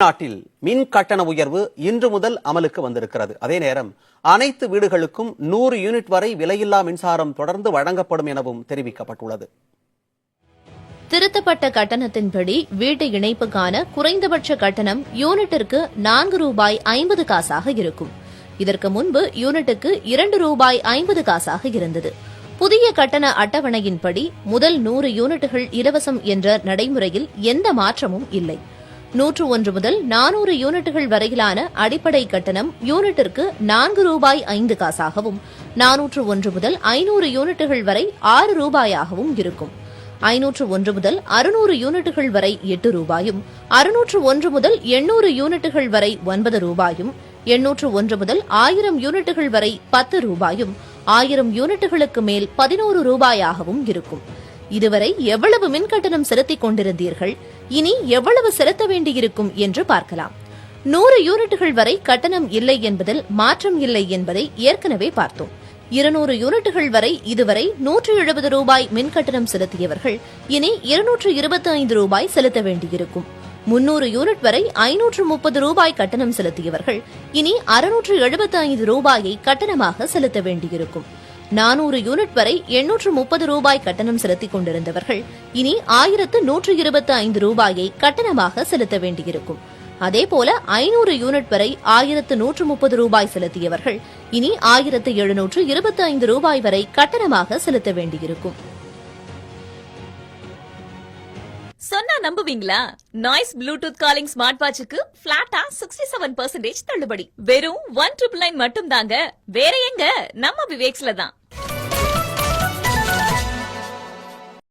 தமிழ்நாட்டில் மின் கட்டண உயர்வு இன்று முதல் அமலுக்கு வந்திருக்கிறது. அதே நேரம் அனைத்து வீடுகளுக்கும் நூறு யூனிட் வரை விலையில்லா மின்சாரம் தொடர்ந்து வழங்கப்படும் எனவும் தெரிவிக்கப்பட்டுள்ளது. திருத்தப்பட்ட கட்டணத்தின்படி வீட்டு இணைப்புக்கான குறைந்தபட்ச கட்டணம் யூனிட்டிற்கு நான்கு ரூபாய் ஐம்பது காசாக இருக்கும். இதற்கு முன்பு யூனிட்டுக்கு இரண்டு ரூபாய் ஐம்பது காசாக இருந்தது. புதிய கட்டண அட்டவணையின்படி முதல் நூறு யூனிட்டுகள் இலவசம் என்ற நடைமுறையில் எந்த மாற்றமும் இல்லை. நூற்று ஒன்று முதல் நானூறு யூனிட்டுகள் வரையிலான அடிப்படை கட்டணம் யூனிட்டிற்கு நான்கு ரூபாய் ஐந்து காசாகவும் நானூற்று ஒன்று முதல் ஐநூறு யூனிட்டுகள் வரை ஆறு ரூபாயாகவும் இருக்கும். ஐநூற்று ஒன்று முதல் அறுநூறு யூனிட்டுகள் வரை எட்டு ரூபாயும் அறுநூற்று ஒன்று முதல் எண்ணூறு யூனிட்டுகள் வரை ஒன்பது ரூபாயும் எண்ணூற்று ஒன்று முதல் ஆயிரம் யூனிட்டுகள் வரை பத்து ரூபாயும் ஆயிரம் யூனிட்டுகளுக்கு மேல் பதினோரு ரூபாயாகவும் இருக்கும். இதுவரை எவ்வளவு மின்கட்டணம் செலுத்திக் கொண்டிருந்தீர்கள்? இனி எவ்வளவு செலுத்த வேண்டியிருக்கும் என்று பார்க்கலாம். நூறு யூனிட்டுகள் வரை கட்டணம் இல்லை என்பதில் மாற்றம் இல்லை என்பதை ஏற்கனவே பார்த்தோம். இருநூறு யூனிட்டுகள் வரை இதுவரை நூற்று எழுபது ரூபாய் மின் கட்டணம் செலுத்தியவர்கள் இனி இருநூற்று இருபத்தி ஐந்து ரூபாய் செலுத்த வேண்டியிருக்கும். முன்னூறு யூனிட் வரை ஐநூற்று முப்பது ரூபாய் கட்டணம் செலுத்தியவர்கள் இனி அறுநூற்று எழுபத்தி ஐந்து ரூபாயை கட்டணமாக செலுத்த வேண்டியிருக்கும். நானூறு யூனிட் வரை எண்ணூற்று முப்பது ரூபாய் கட்டணம் செலுத்திக் கொண்டிருந்தவர்கள் இனி ஆயிரத்து நூற்று இருபத்தி ஐந்து ரூபாயை கட்டணமாக செலுத்த வேண்டியிருக்கும். அதேபோல ஐநூறு யூனிட் வரை ஆயிரத்து நூற்று முப்பது ரூபாய் செலுத்தியவர்கள் இனி ஆயிரத்து எழுநூற்று இருபத்தி ஐந்து ரூபாய் வரை கட்டணமாக செலுத்த வேண்டியிருக்கும். சொன்னா நம்புவீங்களா? நாய்ஸ் ப்ளூடூத் காலிங் ஸ்மார்ட் வாட்சுக்கு பிளாட்டா சிக்ஸ்டி செவன் பர்சன்டேஜ் தள்ளுபடி. வெறும் ஒன் ட்ரிபிள் நைன் மட்டும் தாங்க. வேற எங்க? நம்ம விவேக்ஸ்ல தான்.